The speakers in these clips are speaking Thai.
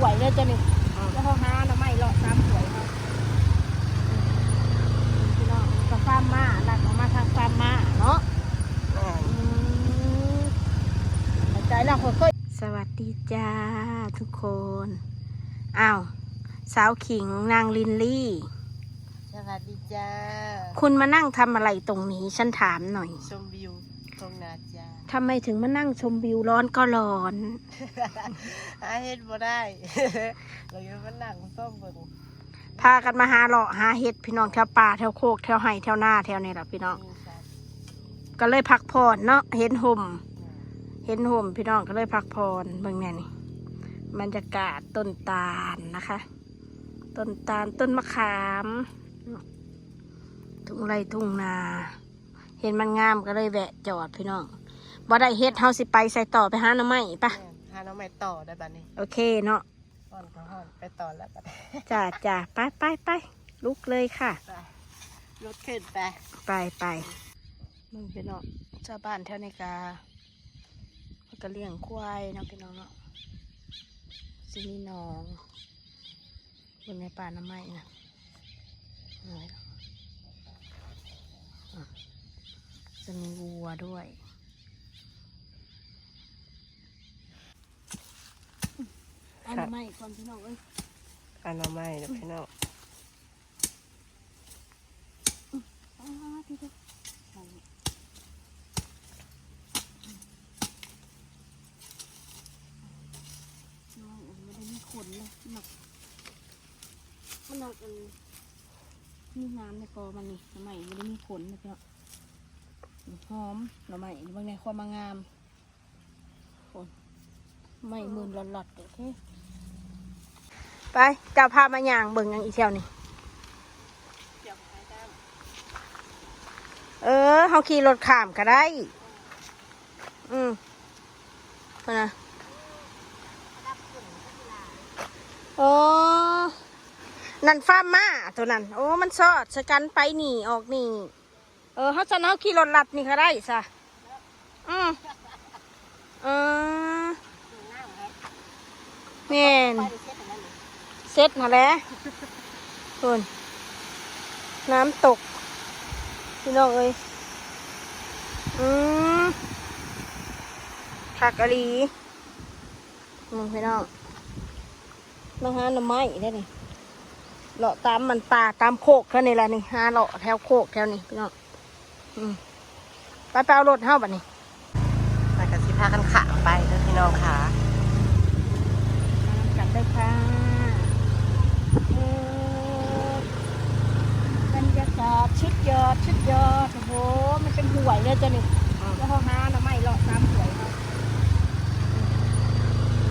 ห่วยเลยจ้ะนี่แล้วเขาหาหน่อไม้เลาะตามห่วยเขาพี่น้องก็ฟาร์มมาหลักออกมาทางฟาร์มมาเนาะอ่าอืมเข้าใจแล้วค่อยๆสวัสดีจ้าทุกคนอ้าวสาวขิงนางลินลี่ สวัสดีจ้า คุณมานั่งทำอะไรตรงนี้ ฉันถามหน่อย ชมวิว ตรงนาจ้าทำไมถึงมานั่งชมวิวร้อนก็ร้อน หาเฮ็ดบ่ได้ เราอยู่มานั่งส้มเบิ่งพากันมาหาเลาะหาเห็ดพี่น้องแถวป่าแถวโคกแถวไห่แถวหน้าแถวนี้แหละพี่น้อง นี่ค่ะก็เลยพักผ่อนเนาะเห็นห่ม เห็นห่มพี่น้องก็เลยพักผ่อนเบิ่งแน่นี่บรรยากาศต้นตาลนะคะ ต้นตาลต้นมะขาม ทุ่งไรทุ่งนา เห็นมันงามก็เลยแวะจอดพี่น้องบ่ได้เฮ็ดเฮาสิไปใส่ต่อไปหาหน่อไม้ปะแม่นหาน้องใหม่ต่อได้บัดนี้โอเคเนาะห่อนก็ห่อนไปต่อแล้วบัดนี้จ้าจ้าไปไปไปลุกเลยค่ะ ไปรถขึ้นไปไปไปมึงพี่น้องชาวบ้านแถวนี้กาเขาก็เลี้ยงควายเนาะพี่น้องเนาะสิมีหนองบนในป่าน้ำไม้นะเอาไว้เนาะอะจะมีวัว ด้วยเอาหน่อไม้ก่อนพี่น้องเอ้ยอันน้องใหม่เด้อพี่น้องอ่าพี่เด้อเอาน้องมันไม่ได้มีขนเลยหนักมันหนักอันมีน้ำในกอมันนี่หน่อไม้ไม่ได้มีขนนะพี่น้อง หอมหน่อไม้บางในความมางามขนไม่หมื่นหลอดๆโอเคไปเจ้าพามาย่างเบิ่งหยังอีเที่ยวนี่เออเขาขี่รถข้ามก็ได้ อืมนะโอ้นั่นฟ้ามมาตัวนั้น โอ้ มันซอดสกันไปหนีออกนี่ เออเขาจะเอาขี่รถลัดนี่ก็ได้ซะอืมเออแม่นเช็ดอันนั้นนี่เซ็ตมาแล้วคุณน้ำตก พี่น้องเอ้ยอืมผักกะหรี่มึงพี่น้องมาหาหน่อไม้ได้นี่เลาะตามมันป่าตามโคกแค่นี้ละนี่หาเลาะแถวโคกแถวนี้พี่น้อง ไปไปเอารถเฮ้าบัดนี้ไปกันสิพากันขามไปเด้อพี่น้องค่ะตามกันได้ค่ะเออบรรยากาศชุดยอดชุดยอดโอ้โหมันเป็นห่วยเลยจ้ะนี่แล้วเขาหาหน่อไม้เลาะตามสวยเขา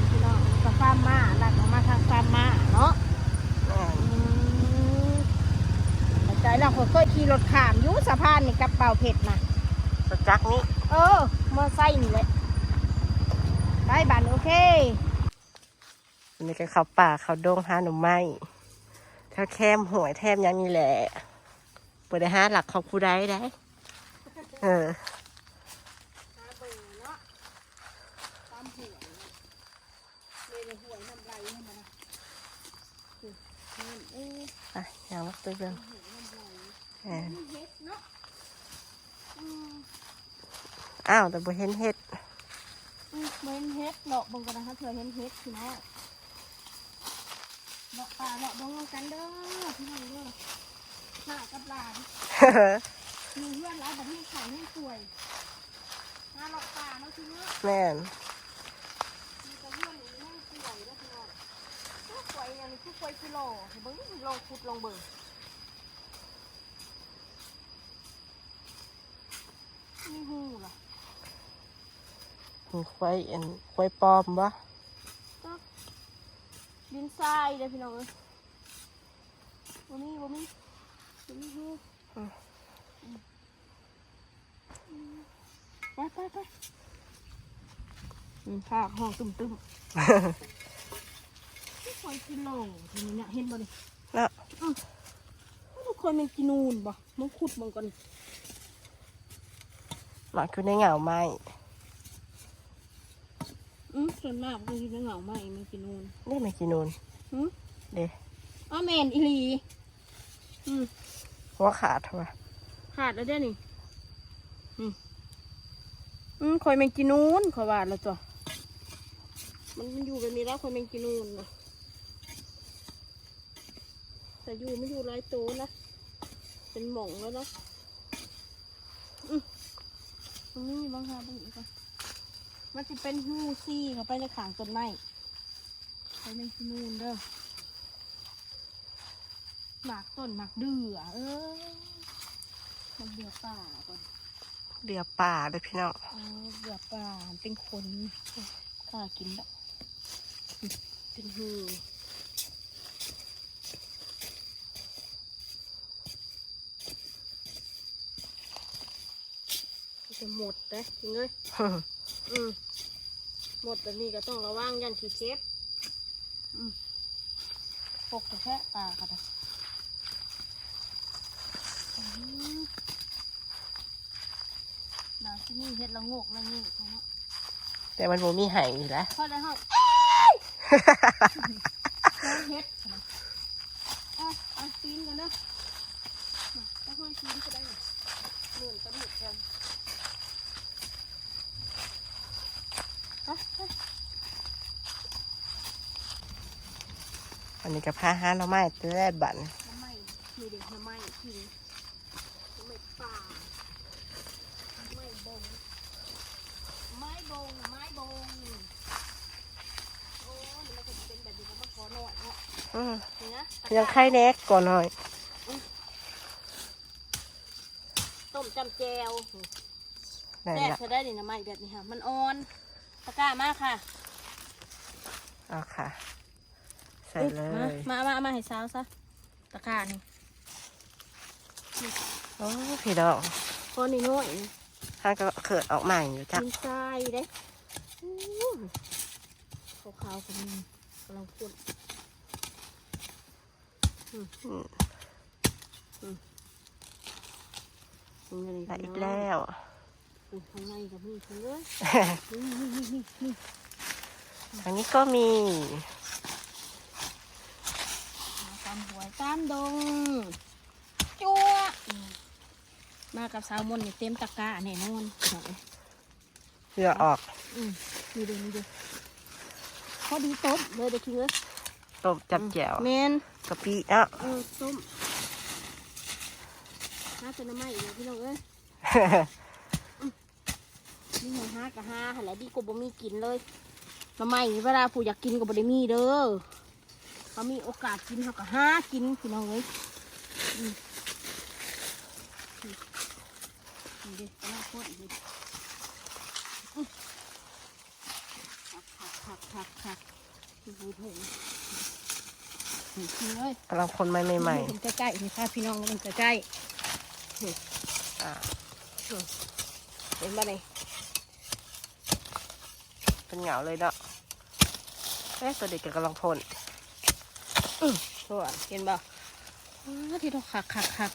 พี่น้องกับฟาร์มมาหลักออกมาทางฟาร์มมาเนาะ อ่า อืมเข้า ใจแล้วเขาเคยขี่รถข้ามอยุสะพานนี่กับเป่าเผ็ดนะรถจักรนี้เออมอไซค์นี่แหละไปบันโอเคอันนี้ก็เขาป่าเขาดงหาหน่อไม้แถวแคมหวยแทมหยังนี่แหละเปิดได้หาหลักของผู้ใดได้เออหาเบิ่งเนาะตามหัวเลยเลยหัวน้ำไหลให้มันนะคือนั่นเอ๊ะอะอย่างลักตัวเบิ่งหัวน้ำไหลแหมนี่ เฮ็ดเนาะอืมอ้าวแต่บ่เห็นเห็ดอืมเหมือนเฮ็ดเลาะเบงกันนะคะเธอเห็นเฮ็ดพี่น้องเลาะป่าเลาะดงกันเด้อพี่น้องเด้อหน้ากับหลานมีเพื่อนหลายแบบนี้ไข่ให้สวยหน้าเลาะป่าเนาะพี่เนาะแม่นมีแต่เพื่อนอย่างนี้ให้สวยเด้อพี่น้องโอ้สวยอย่างนี้คือสวยกิโลเบิ้งลองขุดลองเบิ่งนี่หูเหรอ มี ควายอันควายปลอมบ่ดินทรายเด้อพี่น้องเอ้ยบ่มีบ่มีบ่มีหูไปไปไปอืมภาคห้องตึมตึมทุกคนกินโลทีนี้เนี่ยเห็นบ่นี่เนาะทุกคนมันกินนูนบ่มึงขุดมึงก่อนหมาคือในเหงาไม้ อืมส่วนมากก็คือเหงาไหมมันกินนูนนี่ไม่กินนูนอืมเด้อ้าวแมนอีหลีอืมหัวขาดวะขาดแล้วเด้อนี่อืมอืมคอยแมงกินนูนขอยว่าแล้วจ้ะมันมันอยู่แบบนี้แล้วคอยแมงกินนูนนะแต่อยู่ไม่อยู่ไรโตวนะ เป็นหม่องแล้วเนาะอืมตรงนี้บ้างค่ะตรงนี้ก่อน มันจะเป็นหูซี่เข้าไปในขางต้นไม้คอยแมงกินนูนเด้อหมากต้นหมากเดือเออมันเดือป่าก่อนเดือป่าเด้อพี่น้องเออเดือป่าเป็นคนกล้ากินดอกเป็นหือจะหมดเลยจริงเลย อืมหมดแบบนี้ก็ต้องระวังยันขี้เค็บอืมปกจะแค่ปลาค่ะนะอืมดาวที่นี่เฮ็ดละโงกละงี้เนาะแต่มันบ่มีไห้อยู่แล้วพอได้ห้องเอาเฮ็ดนะเอาเอาตีนกันเนอะมาเอาห้อยตีนก็ได้เหมือนกระดูกกันเอาเอา อั นนี้ก็พาหาเราไม้แต่แรกบันทำไมมีเด็กทำไมทีทำไมป่าไม่บงไม้บงไม้บงโอ้มันก็จะเป็นแบบนี้ก็มาขอหน่อยเนาะอืมนี่นะยังไข่แนกก่อนหน่อย ต้มจำแจวนั่นแซ่บละจะได้ดินะไม้แบบนี้ค่ะ มันอ่อนตะกร้ามากค่ะเอาค่ะ ใส่เลยมามามามาให้สาวซะตะกร้านี่โอ้พี่น้องพอนี่น้อยท่านก็เขิดออกใหม่อยู่จ้ะกินทรายเด้อู้ขาวๆกับมันกำลังพูดอืมตรงนี้ได้อีกแล้วข้างในกับมีคุณเลยนี่นี่นี่นี่อันนี้ก็มี มา ตามหวยตามดงจัวมากับสาวมนนี่เต็มตะกร้าแน่นอนหน่อยเพื่อออกอืมนี่ดูนี่ดูพอดีต้มเลยเด็กคิงเลยต้มจับแจ่วแมนกะปิเอะเออต้มน่าจะน้ำไหม้อีกแล้วพี่น้องเอ้ยนี่หัวห้ากับห้าหันแหละดีกว่าบ่มีกินเลยน้ำไหม้เวลาผู้อยากกินก็บ่ได้มีเด้อ เขามีโอกาสกินเขาก็ห้ากินพี่น้องเอ้ยอืมนี่เด็กกำลังโคตรดีอื้อผักผักผักผักผักดูเถอะนี่กินเลยกำลังคนใหม่ใหม่เห็นใกล้ๆนี่ค่ะพี่น้องมันใกล้ๆอ่าๆเห็นบ่นี่เป็นเหงาเลยเนาะเอ๊ะตัวเด็กก็กำลังพ่ นส่วนเห็นบ่อ้าที่เราขักขักขัก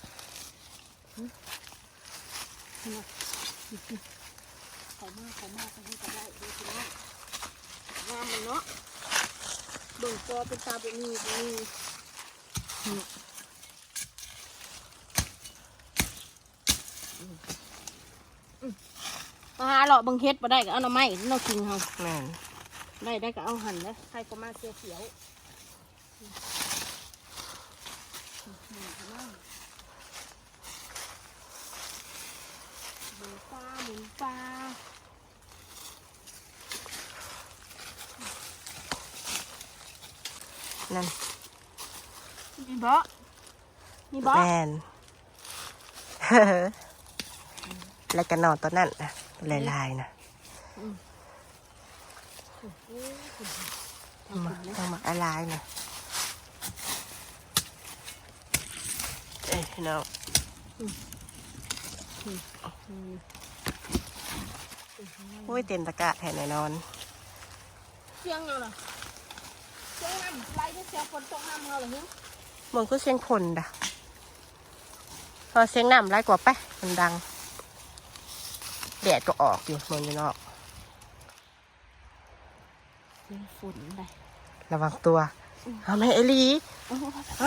เขามากเขามากเขาให้ก็ได้ดูสิเนาะงามมันเนาะเบิ่งตัวเป็นตาเป็นมีเป็นมีนี่อืมอืมมาหาเลาะเบิ่งเฮ็ดมาได้ก็เอาหน่อไม้เรากินเฮาแม่นได้ได้ก็เอาหั่นนะใครก็มาเสียเขียวหมูปลา หมูปลานั่นมีเบาะมีเบาะแม่นแล้วก็นอนตัวนั่นนะลายๆนะทำมาถึงนะต้องมาอะไรนะเอ้ยพี่น้อง อืมโอ้ยเต็มตะกร้าแทนแน่นอน เสียงเอาล่ะเสียงน้ำไหลด้วยเสียงฝนตกน้ำเอาเหรอฮึมึงก็เสียงพลดะพอเสียงน้ำไล่กว่าไปมันดังแดดก็ออกอยู่มึงอยู่นอกเป็นฝุ่นเลยระวังตัวเอาไหมเอลีโอ้โหเอา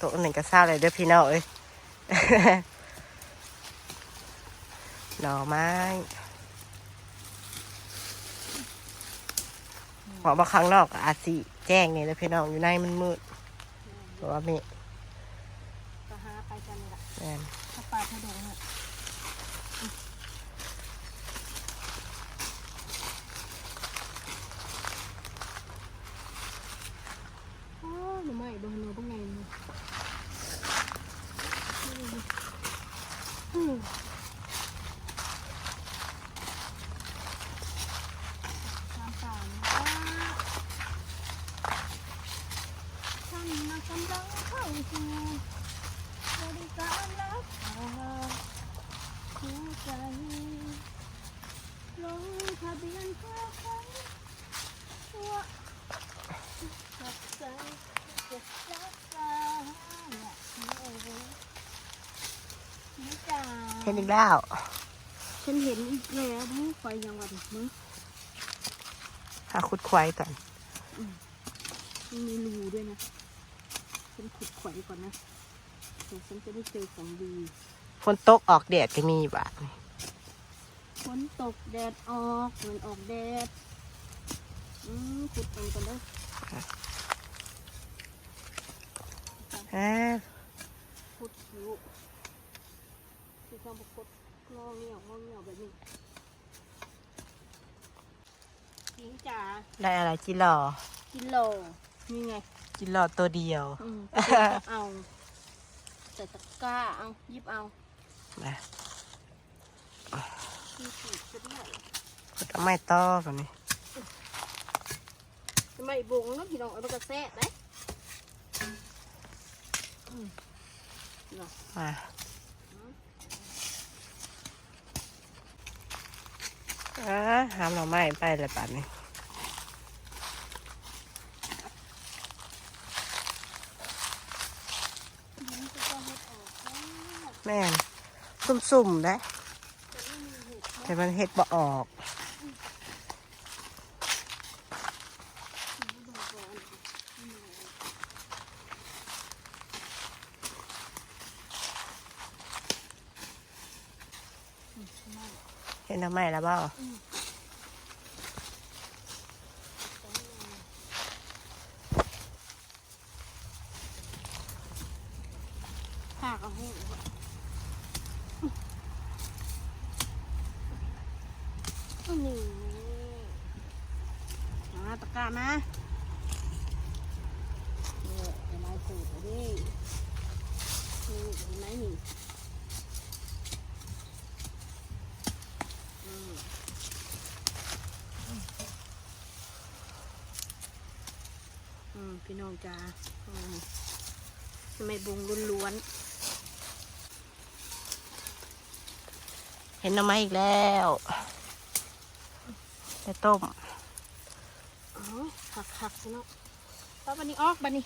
ตัวหนึ่งก็เศร้าเลยเด้อพี่น้องเอ้ย หน่อไม้หมอกมาข้างนอกอาจสิแจ้งเนี่ยแล้วพี่น้องอยู่ในมันมืดเพราะว่ามี ก็หาไปกันเลยละ แม่น ถ้าปลาทะดงเนี่ยโอ้หนูไม่โดนหนูเป็นไงเนี่ยอืมตามป่านะท่านมากำลังเข้าสู่บริการรับฝากหัวใจลงทะเบียนเพื่อใครตัวขับใจเก็บรักษาเนี่ยนี่จ้า เห็นอีกแล้ว ฉันเห็นอีกแล้วมึงไฟยังวันมึงหาคุดควายก่อนมันมีรูด้วยนะ ฉันขุดไขว่ก่อนนะเดี๋ยวฉันจะได้เจอของดีฝนตกออกแดดก็มีบ้างฝนตกแดดออกเหมือนออกแดดอืมขุดเองก่อนเด้ออ่าขุดอยู่ คือการขุดงอเงี้ยวงอเงี้ยวแบบนี้หิงจ๋าได้อะไรจิรอกิโลนี่ไง จิรอตัวเดียวอืมเอาใส่ตะกร้าเอาหยิบเอานะที่ขีดจะด้วยขุดเอาไม้ต้อกันนี่ทำไมบงเนาะพี่น้องเอาไปกระแซะได้อืมเนาะมา อ่าหามหน่อไม้ไปเลยป่านนี้แม่นสุ่มๆได้แต่มันเห็ดบ่ออก เห็นหน่อไม้แล้วเปล่าผ้าก็แห้งอันนี้มาตะกร้ามาเนี่ยเห็นไหมสูตรนี่นี่เห็นไหมนี่อืมอืม พี่น้องจ้าอืมทำไมบุงล้วนเห็นหน่อไม้อีกแล้วไปต้มๆอ๋อหักหักๆเนาะแล้วบันนี้ออกบันนี้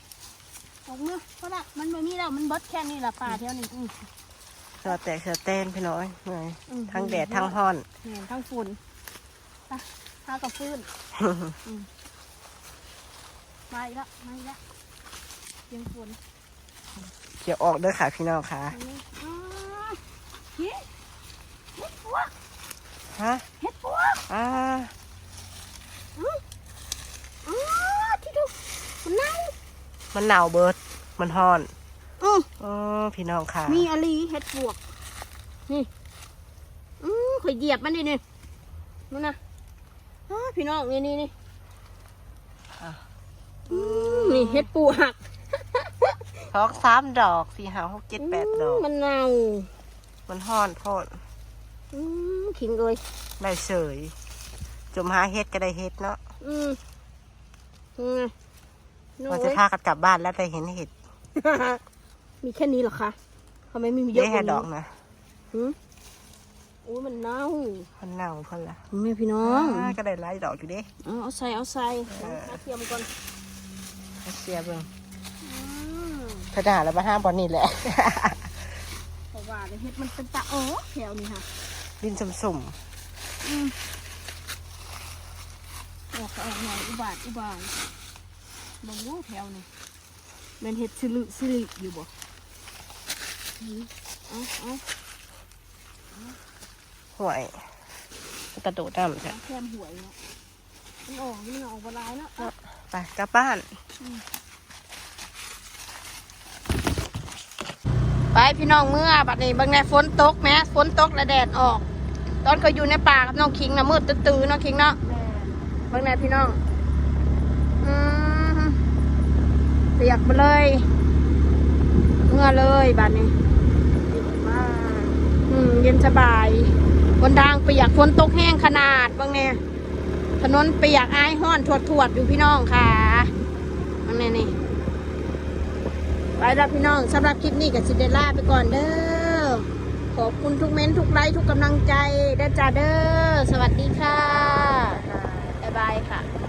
ออกเมื่อเพราะละมันไม่มีแล้ว มันเบิดแค่นี้ละป่าเท่านี้ อืมเสือแตกเสือเต้นพี่น้อยเหนื่อยอืมทั้งแดดทั้งห้อนแหนทั้งฝุ่นไปหากับฟื้นอืมมาอีกแล้วมาอีกแล้วเสียังฝุ่นเดี๋ยวออกเด้อค่ะพี่น้องค่ะอันนี้อ๋อเฮ็ดเฮ็ดปวกฮะเฮ็ดปวกอ่าอ๋ออ๋อที่ดูมันเน่ามันหนาวเบิดมันห้อน อืออ๋อพี่น้องค่ะ มีอะไรเฮ็ดปวก นี่ อือข่อยเหยียบมันดินี่นู่นนะอ้าพี่น้องนี่นี่นี่อะอืมนี่เฮ็ดปวกสองสามดอกสี่ห้าหกเจ็ดแปดดอก มันเน่า มันห้อนโพดอืมขิงเลยได้เฉยจมหาเฮ็ดก็ได้เฮ็ดเนาะ อืมอืมน้อว่ายจะพากันกลับบ้านแล้วได้เห็นเห็ด มีแค่นี้เหรอคะทำไมไม่มีเยอะได้กแค่ว่าดนี้อกนะหืมโอ้ยมันเน่ามันเน่าเพิ่นละแม่พี่น้องอ่าก็ได้หลายดอกอยู่เด้เอาเอาใส่เอาใส่เออ เอาเทียมก่อนให้เสียเบิ่งอืมถ้าด่าแล้วมาห้ามบอลนี่แหละ เพราะว่าเดี๋ยวเฮ็ดมันเป็นตาโอ้แถวนี้ค่ะดินสุ่มอืมออกก็ออกหน่อยอุบาทอุบาทบางรู้แถวนี่เป็นเห็ดสิลึสิลิอยู่บ่อืมเอาเอา หวยกระโดดน้ำจ้ะแคมหวยเนาะมันออกมันออกบลายแล้วไปกลับบ้าน ไปพี่น้องเมื่อบัดนี้บางในฝนตกแม้ฝนตกและแดดออก ตอนเขาอยู่ในป่ากับน้องคิงนะมืดตื้อๆเนาะคิงเนาะบางในพี่น้องอเปียกไปเลยเมื่อเลยบัดนี้ อืม เย็นสบายบนทางเปียกฝนตกแห้งขนาดบางเนี่ยถนนเปียกอายห้อนถวดถวดอยู่พี่น้องค่ะบางในนี่ไปแล้วพี่น้องสำหรับคลิปนี้กับซิเดล่าไปก่อนเด้อขอบคุณทุกเม้นทุกไลค์ทุกกำลังใจด้จ้าเด้อสวัสดีค่ะบ๊ายบายค่ะ